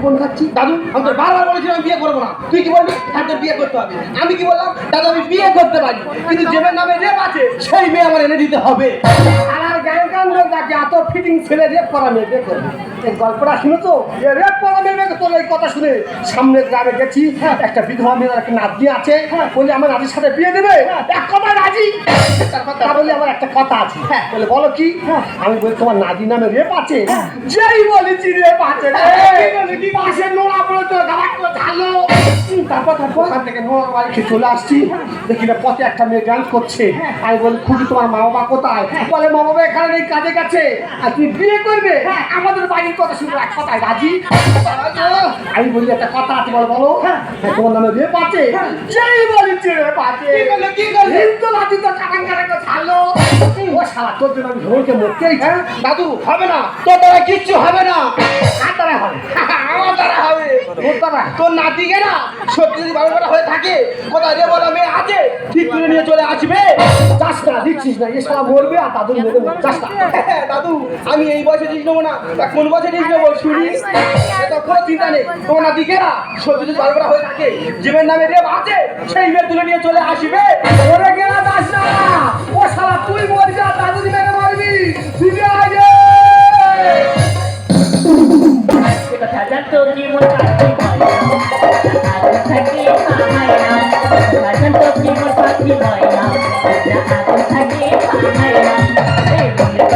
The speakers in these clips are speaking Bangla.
জীবন খাচ্ছি। দাদু, আমি তো বারবার বলেছিলাম বিয়ে করব না। তুই কি বলবি হ্যাঁ বিয়ে করতে হবে। আমি কি বললাম? দাদু, আমি বিয়ে করতে পারি। কিন্তু যে নামে রেপ আছে, সেই মেয়ে আমার এনে দিতে হবে। লোক যাকে এত ফিটিং ছেলে রেপ করা মেয়ে বিয়ে করবে এই গল্পটা শুনেছো এ রেপ করা মেয়ে তোর এই কথা শুনে সামনে গ্রামে গেছি। একটা বিধবা মেয়ের একটা নাতনি আছে। বলে, আমার নাতির সাথে বিয়ে দেবে? এক কথা রাজি। তা বলে, আমার একটা কথা আছে। হ্যাঁ বলে, বলো কি? আমি বলি, তোমার নাদি নামে রেপ আছে। যেই বলেছি, রেপ আছে। পাশে তো ঢালো তারপর তারপর? ওখান থেকে নোড়া বাড়ি চলে আসছি। দেখি না, পথে একটা মেয়ে ডান্স করছে। আমি বলি খুবই তোমার মা বাবা কোথায়? বলে মা বাবা এখানে নেই কাজে গেছে আর তুই বিয়ে করবে? আমাদের বাড়ির কথা শুনে এক কথায় রাজি? আমি বলি একটা কথা আছে বলো বলো। হ্যাঁ। তোমার নামে রেপ আছে যেই বলেছি রেপ আছে? হিন্দু লাঠি তো কাটান করে ছাড়লো। ও তোর জন্য আমি ধরকে মরতেই হ্যাঁ। দাদু হবে না। তোর দ্বারা কিচ্ছু হবে না। কার দ্বারা হবে? আমার দ্বারা হবে। তোর দ্বারা? তোর নাতিকে না সত্যি যদি করা হয়ে থাকে কোথায় রে বলা মেয়ে আছে ঠিক করে নিয়ে চলে আসবে। না দিচ্ছিস না এ শালা মরবে আর দাদুর মেরে না দাদু, আমি এই বয়সে ঠিক নেব না, তা কোন বয়সে ঠিক নেব, শুনি? এটা কোনো চিন্তা নেই। তোমার নাতিকে না সত্যি যদি বারো হয়ে থাকে, জীবের নামে রেপ আছে, সেই মেয়ে তুলে নিয়ে চলে আসবে। মরে গেলে যাস না, ও শালা, তুই মরবি আর দাদুর মেরে মারবি। আয় রে। কথা জানতো কি মোর আগুন থাকে খামায় না কথা জানতো কি মোর আগুন থাকে খামায় না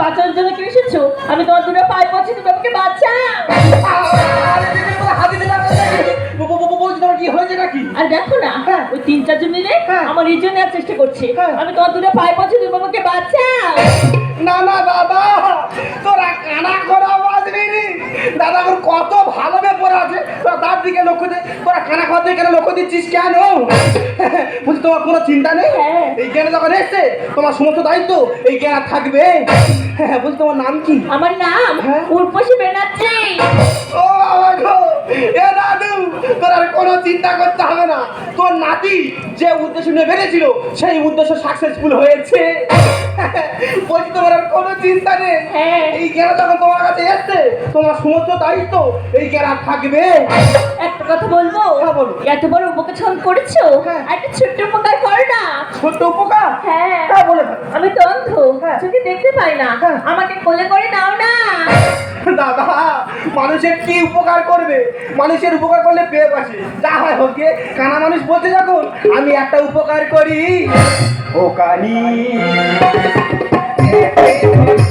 বাঁচানোর জন্য কি এসেছ আমি তোমার দুটো পায়ে পড়ছি তুমি আমাকে বাঁচা আরে দেখি না হ্যাঁ। ওই তিন চারজন মিলে হ্যাঁ। আমার চেষ্টা করছে হ্যাঁ। আমি তোমার দুটো পায়ে পড়ছি তুমি আমাকে বাঁচা না না দাদা তোরা কানা করা দাদা কত ভালো ব্যাপার আছে তোরা তার দিকে লক্ষ্য দে তোরা কানা খাওয়ার দিকে লক্ষ্য দিচ্ছিস কেন? বলছি তোমার কোনো চিন্তা নেই? হ্যাঁ। এই জ্ঞানে যখন এসছে তোমার সমস্ত দায়িত্ব এই জ্ঞান আর থাকবে। হ্যাঁ বলছি তোমার নাম কি? আমার নাম হ্যাঁ। উর্বশী ও বাবা গো এ দাদু তোর আর কোনো চিন্তা করতে হবে না। তোর নাতি যে উদ্দেশ্য নিয়ে বেরিয়েছিল সেই উদ্দেশ্য সাকসেসফুল হয়েছে। বলছি তোমার আর কোনো চিন্তা নেই? হ্যাঁ। এই জ্ঞান যখন তোমার কাছে এসছে তোমার সমস্ত দায়িত্ব এই জ্ঞান আর থাকবে। একটা কথা বলব? হ্যাঁ, বলো। এত বড় উপকার করেছ? হ্যাঁ। একটা ছোট্ট উপকার করো না। ছোট্ট উপকার? হ্যাঁ। হ্যাঁ বলে আমি তো অন্ধ হ্যাঁ। চোখে দেখতে পাই না। আমাকে কোলে করে নাও না। দাদা মানুষের কি উপকার করবে? মানুষের উপকার করলে পেয়ে বসে যা হয় হোক কানা মানুষ বলতে যখন আমি একটা উপকার করি। ও কানি কানি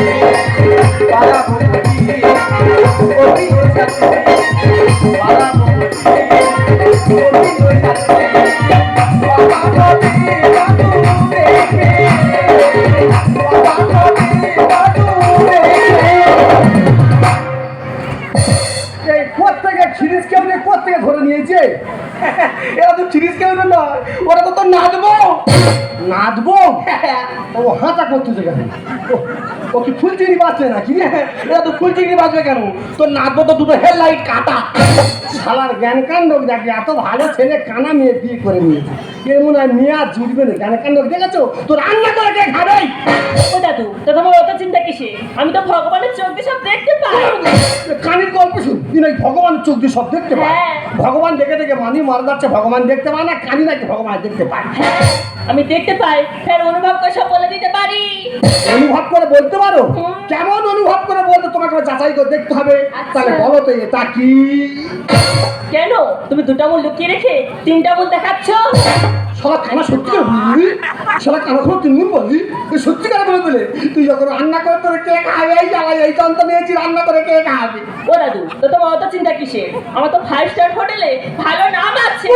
এই ও- কি ফুল চিনি পাচ্ছে না কি এরা তো ফুল চিংড়ি বাজবে কেন? তোর নাচবো তো দুটো হেডলাইট কাটা। শালার দেখে এত ভালো ছেলে কানা মেয়ে বিয়ে করে নিয়েছে। এর মনে হয় মেয়ে আর জুটবে না। দেখেছ? তো রান্না করে কে খাবে? ও দাদু তো তোমার অত চিন্তা কিসে? আমি তো ভগবানের চোখ দিয়ে সব দেখতে পাই। কানের গল্প শুন। তুই নাকি ভগবানের চোখ দিয়ে সব দেখতে পায় হ্যাঁ। ভগবান দেখে দেখে মানি মারা যাচ্ছে ভগবান দেখতে পায় না কানি নাকি ভগবান দেখতে পায়? হ্যাঁ আমি দেখতে পাই। ফের অনুভব করে সব বলে দিতে পারি। অনুভব করে বলতে পারো। কেমন অনুভব করে বলতে তোমাকে যাচাই করে দেখতে হবে। আচ্ছা। তাহলে বলো তো এটা কি? কেন? তুমি দুটা মুল লুকিয়ে রেখে তিনটা মুল দেখাচ্ছ? সত্যি করে কোনো তুই তুই সত্যি করে বলে দিলে? তুই যখন রান্না করে তোর কে খাবে? এই জ্বালাই এই যন্ত্র নিয়েছি রান্না করে কে খাবে? ও দাদু তো তোমার অত চিন্তা কিসে আমার তো ফাইভ স্টার হোটেলে ভালো নাম আছে।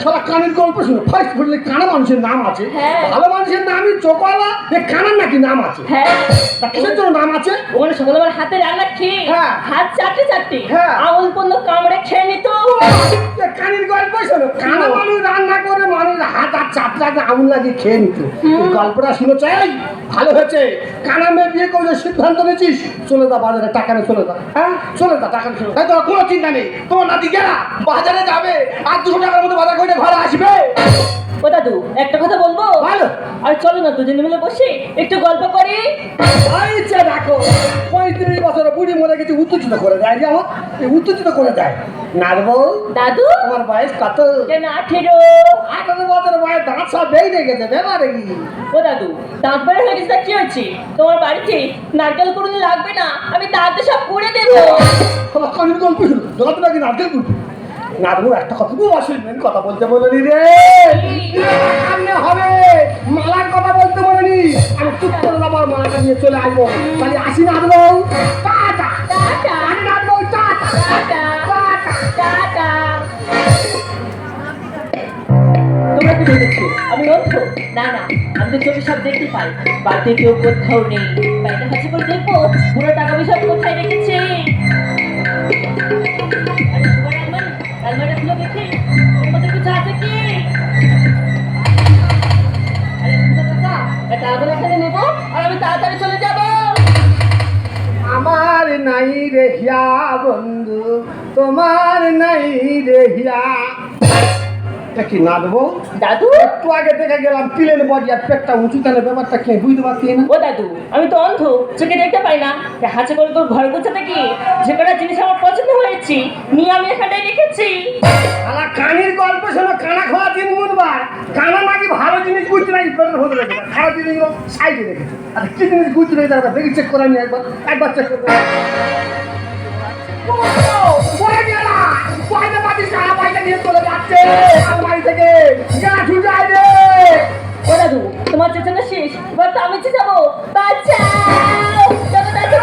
সারা কানের গল্প শুনো ফার্স্ট বললে কানা মানুষের নাম আছে? হ্যাঁ। ভালো মানুষের নামই চোখওয়ালা? কানার নাকি নাম আছে? হ্যাঁ। কিসের জন্য নাম আছে? ওখানে সকালে আমার হাতে রান্না খেয়ে হ্যাঁ। হাত চাটতে চাটতে হ্যাঁ। আঙুল পর্যন্ত কামড়ে খেয়ে নিত। কানের গল্প শোনো। কানা মানুষ রান্না করে হাত আর চাপড়াকে আঙুল লাগিয়ে খেয়ে নিত। গল্পটা শুনে চাই ভালো হয়েছে। কানা মেয়ে বিয়ে করে সিদ্ধান্ত নিয়েছিস? চলে যা বাজারে টাকা নিয়ে চলে যা। হ্যাঁ? চলে যা টাকা নিয়ে চলে। তাই তোর কোনো চিন্তা নেই। তোমার নাতি গেলা। বাজারে যাবে। আর দুশো টাকার মতো বাজার করে ঘরে আসবে। ও দাদু একটা কথা বলব? ভালো আর চলো না দুজনে মিলে বসে। একটু গল্প করি। যে দেখো পঁয়ত্রিশ বছর বুড়ি মরে গেছে উত্তেজিত করে দেয় যে আমার উত্তেজিত করে দেয়। নারবল দাদু? তোমার বয়স কত? কেন আঠেরো? আঠারো বছর বয়স দাঁত সব বেরিয়ে গেছে ব্যাপারে কি ও দাদু দাঁত বের হয়ে গেছে কি হয়েছে? তোমার বাড়িতে নারকেল কুড়ুনি লাগবে না? আমি দাঁতে সব করে দেবো। কানের গল্প যত নাকি নারকেল কুটি নারবো একটা কথা খুব অসুবিধা কথা বলতে বলিনি রে। সামনে হবে মালার কথা বলতে বলিনি। আমি চুপ করে যাবার মালাটা নিয়ে চলে আসব। তাহলে আসি নাচবো tata. Tata. Tata. Tata. Tata. Tata. তোমরা কি ভেবেছো আমি অন্ধ? না না, আমি তো চোখে সব দেখতে পাই। বাড়িতে কেউ কোথাও নেই। বাড়িটা হাসি করে দেখব পুরো টাকা পয়সা কোথায় রেখেছে? আমার নাই রে বন্ধু, তোমার নাই রে হিয়া। কি নাচবো দাদু? একটু আগে দেখে গেলাম প্লেন বডি আর পেটটা উঁচু তাহলে ব্যাপারটা কে? বুঝতে পারছি না। ও দাদু আমি তো অন্ধ চোখে দেখতে পাই না। হাতে করে তোর ঘর গোছাতে গিয়ে যে কটা জিনিস আমার পছন্দ হয়েছে নিয়ে আমি এখানটায় রেখেছি। আলা কানির গল্প শোনো কানা খাওয়া দিন বুধবার কানা নাকি ভালো জিনিস বুঝতে নাকি পেটের ভেতরে রেখেছে। খারাপ জিনিসগুলো সাইডে রেখেছে। আর কি জিনিস বুঝতে রেখেছে একবার দেখি চেক করে আমি একবার একবার চেক করে পড়ে গেলা পয়সা নিয়ে চলে যাচ্ছে। আলমারি থেকে। গা ঝুঁজাই রে। ও দাদু তোমার চেঁচানো শেষ। এবার তো আমি চেয়ে যাব বাঁচাও দাদু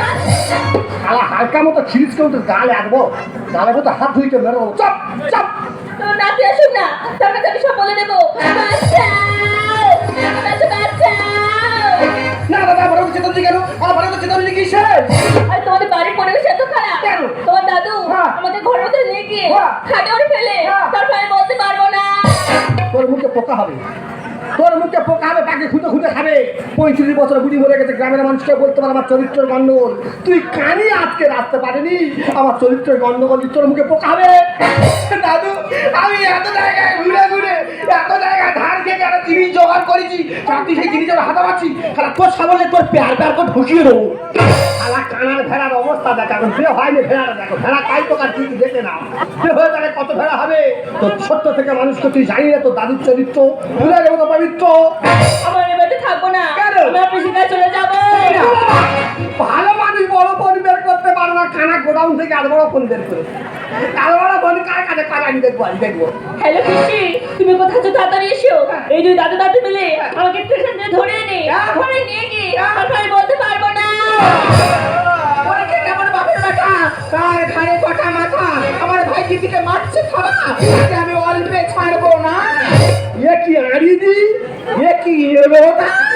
হালকা মতো ছিরিস কেউ তো গালে আঁকবো গালে মতো হাত ধুইতে মেরে দেবো চপ চপ। তোমার নাতি আসুন না। তার কাছে আমি সব বলে দেবো। বাঁচাও। না দাদা বড় চেতন কেন? আমার বড় চেতন কিসে? আর তোমাদের বাড়ির পরিবেশ এত খারাপ। কেন? তোমার দাদু হ্যাঁ। আমাকে ঘরের মধ্যে নিয়ে গিয়ে হ্যাঁ। খাটে ওর ফেলে। হ্যাঁ। তারপর আমি বলতে পারব না। তোর মুখে পোকা হবে। তোর মুখে পোকা হবে তাকে খুঁজে খুঁজে খাবে। পঁয়ত্রিশ বছর বুড়ি মরে গেছে গ্রামের মানুষকে বলতে পারে আমার চরিত্রের গন্ডগোল। তুই কানি আজকে রাখতে পারিনি? আমার চরিত্রের গন্ডগোল তোর মুখে পোকা হবে? দাদু আমি এত জায়গায় ঘুরে ঘুরে এত জায়গায় ধার খেয়ে একটা জিনিস জোগাড় করেছি তুই সেই জিনিসের হাতা পাচ্ছি তাহলে তোর সামনে তোর প্যার প্যার করে ঢুকিয়ে দেবো। আলা কানার ভেড়ার অবস্থা দেখ এখন। বিয়ে হয়নি ভেড়াটা দেখো। ভেড়া কাই তুই দেখে নাও বিয়ে হয়ে তাহলে কত ভেড়া হবে? তোর ছোট্ট থেকে মানুষকে তুই জানি না তোর দাদুর চরিত্র। ভুলে যাব তো পবিত্র। আমার এবারে থাকব না। চলে যাব। ভালো মানুষ বড় ফোন বের করতে পারে না কানা গোডাউন থেকে আর বড় ফোন বের করে। আর বড় ফোন কার আমি দেখব আমি দেখব। হ্যালো পিসি তুমি কোথায় আছো? তাড়াতাড়ি এসো। এই দুই দাদু দাদু মিলে আমাকে স্টেশন থেকে ধরে এনে ঘরে নিয়ে গিয়ে তারপর আমি বলতে পারব না। কার ঘাড়ে কটা মাথা? আমার ভাই দিদিকে মারছে খাওয়া। আমি অল্পে ছাড়বো না। এ কি আড়ি দি এ কি এলো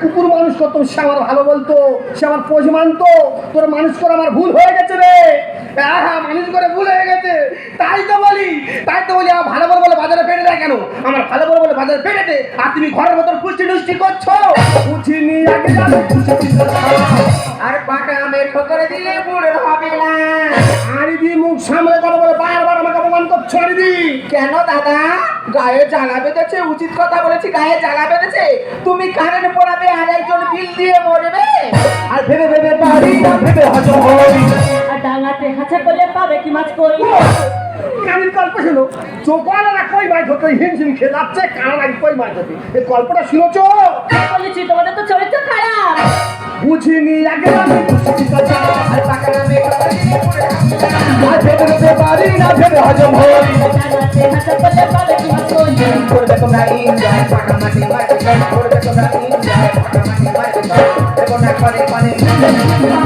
কুকুর মানুষ সে আমার ভালো বলতো, সে আমার পোষ মানতো, তোর মানুষ করে আমার ভুল হয়ে গেছে হ্যাঁ মানুষ করে ভুল হয়ে গেছে। তাই তো বলি, তাই তো বলি আমার ভালো বড় বলে বাজারে পেটে দেয় কেন? আমার ভালো বড় বলে বাজারে পেটে দে, আর তুমি ঘরের মতন পুষ্টি টুষ্টি করছ? বুঝিনি আগে আর পাকা আমের ঠোকরে দিলে বুড়ো হবে না। আড়ি দি মুখ সামনে কথা বলে, বারবার আমাকে অপমান করছ আড়ি দি কেন দাদা? গায়ে জ্বালা বেঁধেছে, উচিত কথা বলেছি, গায়ে জ্বালা বেঁধেছে। তুমি কারেন্ট পড়াবে আর একজন বিল দিয়ে মরবে। আর ভেবে ভেবে বাড়ি না ভেবে হই আর ডাঙাতে হাঁচে বলে পাবে কি মাছ কই? কানির গল্প শুনো। চোখওয়ালারা কই মাছ ধরতে? হিমশিম খেয়ে যাচ্ছে কানা নাকি কই মাছ ধরতে এই গল্পটা শুনেছো বলেছি তোমাদের তো চরিত্র খারাপ। বুঝিনি আগে বুড়ো হবে না ভেবে হজম হই। করবে তোমরা এনজয় পাকা মাটি মাটি করবে তোমরা এনজয় পাকা মাটি মাটি দেবো না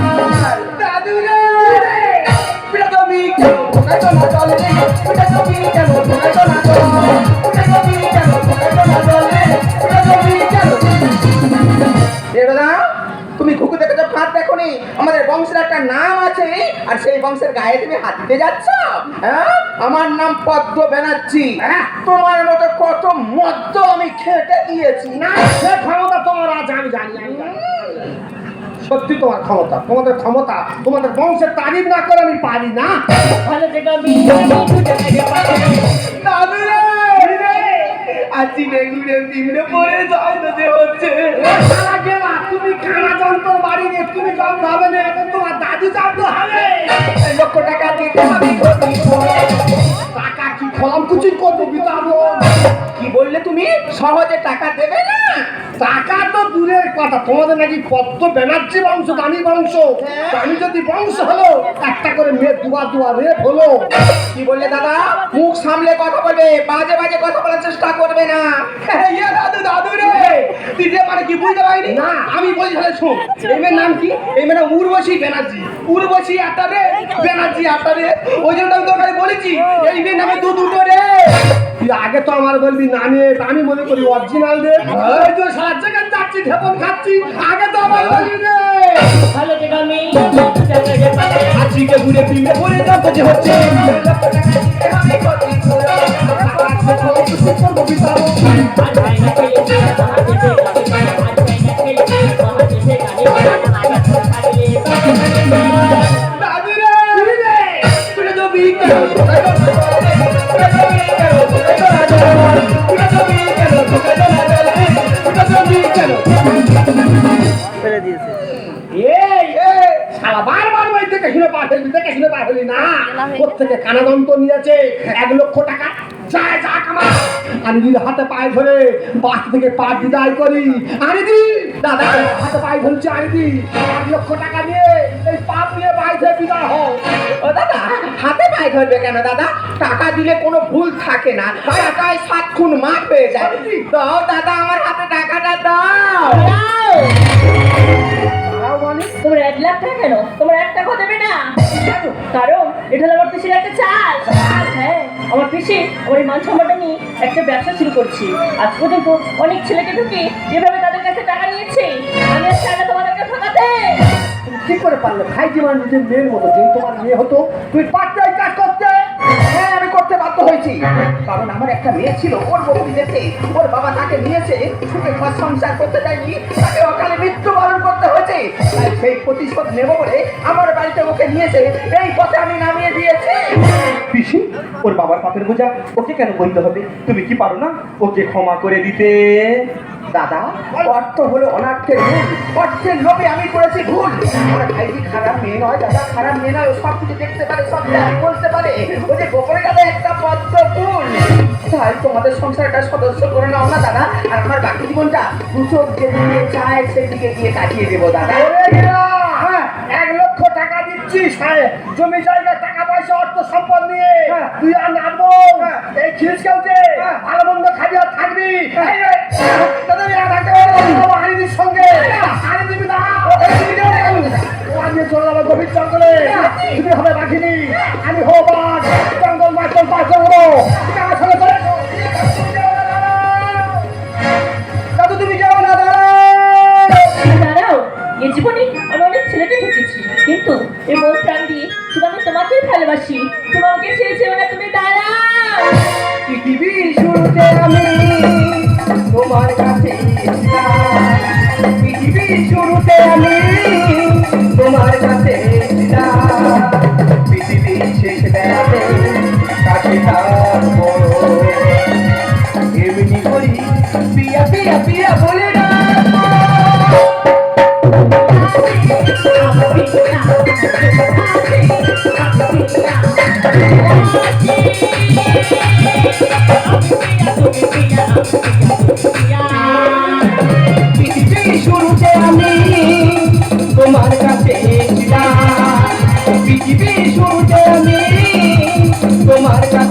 তুমি ঘুঘু দেখে ফাঁদ দেখো নি আমাদের বংশের একটা নাম আছে আর সেই বংশের গায়ে তুমি হাত দিতে যাচ্ছ? হ্যাঁ? আমার নাম পদ্ম ব্যানার্জি। হ্যাঁ। তোমার মতো কত মদ্য আমি খেটে দিয়েছি। না সে ক্ষমতা তোমার আছে আমি জানি আমি জানি। সত্যি তোমার ক্ষমতা। তোমাদের ক্ষমতা তোমাদের বংশের তারিফ না করে আমি পারি না। পড়ে যায় যে হচ্ছে। তুমি যন্ত্র বাড়ি নিয়ে তুমি যন্ত্র হবে না এখন তোমার দাদু হবে লক্ষ টাকা দিতে হবে। টাকা কি খলাম কুচি করব বিতাবো কি বললে তুমি? সহজে টাকা দেবে না? টাকা তো দূরের কথা। তোমাদের নাকি কত ব্যানার্জি বংশ দানি বংশ। হ্যাঁ। আমি যদি বংশ হলো একটা করে মেয়ে দুয়া দুয়া রেপ হলো। কি বললে দাদা? মুখ সামলে কথা বলবে বাজে বাজে কথা বলার চেষ্টা করবে না। ইয়ে দাদু দাদু রে। তুই মানে কি বুঝতে পারিনি? না। আমি বলি তাহলে শোন। এই মেয়ের নাম কি? এই মেয়ের উর্বশী ব্যানার্জি। উর্বশী একটা রে ব্যানার্জি একটা রে। ওই জন্য আমি তোকে বলেছি এই। মেয়ের নামে দু দুটো রে। তুই আগে তো আমার বলবি নামে আমি মনে করি অরিজিনাল রে। ওই যে সারা জায়গায় যাচ্ছি ঢেপন খাচ্ছি? আগে তো আমার বলবি রে। ভালো আমি আজকে ঘুরে ফিরে পড়ে যাব যে হচ্ছে। আমি ক্ষতি না। প্রত্যেকে কানাদন্ত নিয়েছে। এক লক্ষ টাকা। যায় যা কামা আমি দিদি হাতে পায়ে ধরে বাস থেকে পা বিদায় করি। আরে দি দাদা হাতে পায়ে ধরছি আরে দি এক লক্ষ টাকা দিয়ে এই পাপ নিয়ে বাইরে বিদায় হও। ও দাদা হাতে পায়ে ধরবে কেন দাদা? টাকা দিলে কোনো ভুল থাকে না। টাকায় সাত খুন মাপ পেয়ে যায়। দাও দাদা আমার হাতে টাকাটা দাও। তারাও মানে তোমার হ্যাঁ মান নিয়ে একটা ব্যবসা শুরু করছি। আজ পর্যন্ত অনেক ছেলেকে ঢুকে যেভাবে তাদের কাছে টাকা নিয়েছে, আমি আর চাই কি করে পারলে। ভাই জীবন নিজের মেয়ের মতো, যেই তোমার মেয়ে হতো, তুমি পারতে হয়েছি কারণ আমার একটা মেয়ে ছিল, ওর বউ বিদেশে, ওর বাবা তাকে নিয়েছে, সুখে ঘর সংসার করতে যায়নি, তাকে অকালে মৃত্যুবরণ করতে হয়েছে। তাই সেই প্রতিশোধ নেব বলে আমার বাড়িতে ওকে নিয়েছে। এই পথে আমি নামিয়ে দিয়েছি। পিসি, ওর বাবার পাপের বোঝা, ওকে কেন বলতে হবে? তুমি কি পারো না ওকে ক্ষমা করে দিতে? দাদা, অর্থ হলো অনার্থের ভুল। অর্থের লোভে আমি করেছি ভুল। খারাপ মেয়ে নয়, দাদা, খারাপ মেয়ে নয় সব কিছু দেখতে পারে সব বলতে পারে। ও যে গোপনে দাদা একটা পদ্ম ফুল তাই তোমাদের সংসারটা সদস্য করে নাও না দাদা। আর আমার বাকি জীবনটা দুচোখ যেদিকে চায় সেদিকে গিয়ে কাটিয়ে দেবো দাদা। হ্যাঁ, এক লক্ষ টাকা দিচ্ছি সাহেব জমি জায়গা টাকা পয়সা অর্থ সম্পদ নিয়ে। হ্যাঁ। তুই আর নামবো এই খিরিস খেলতে হ্যাঁ। ভালো মন্দ খাবি আর থাকবি। হ্যাঁ। এই রে, দাদা আমি আর থাকতে পারব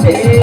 você.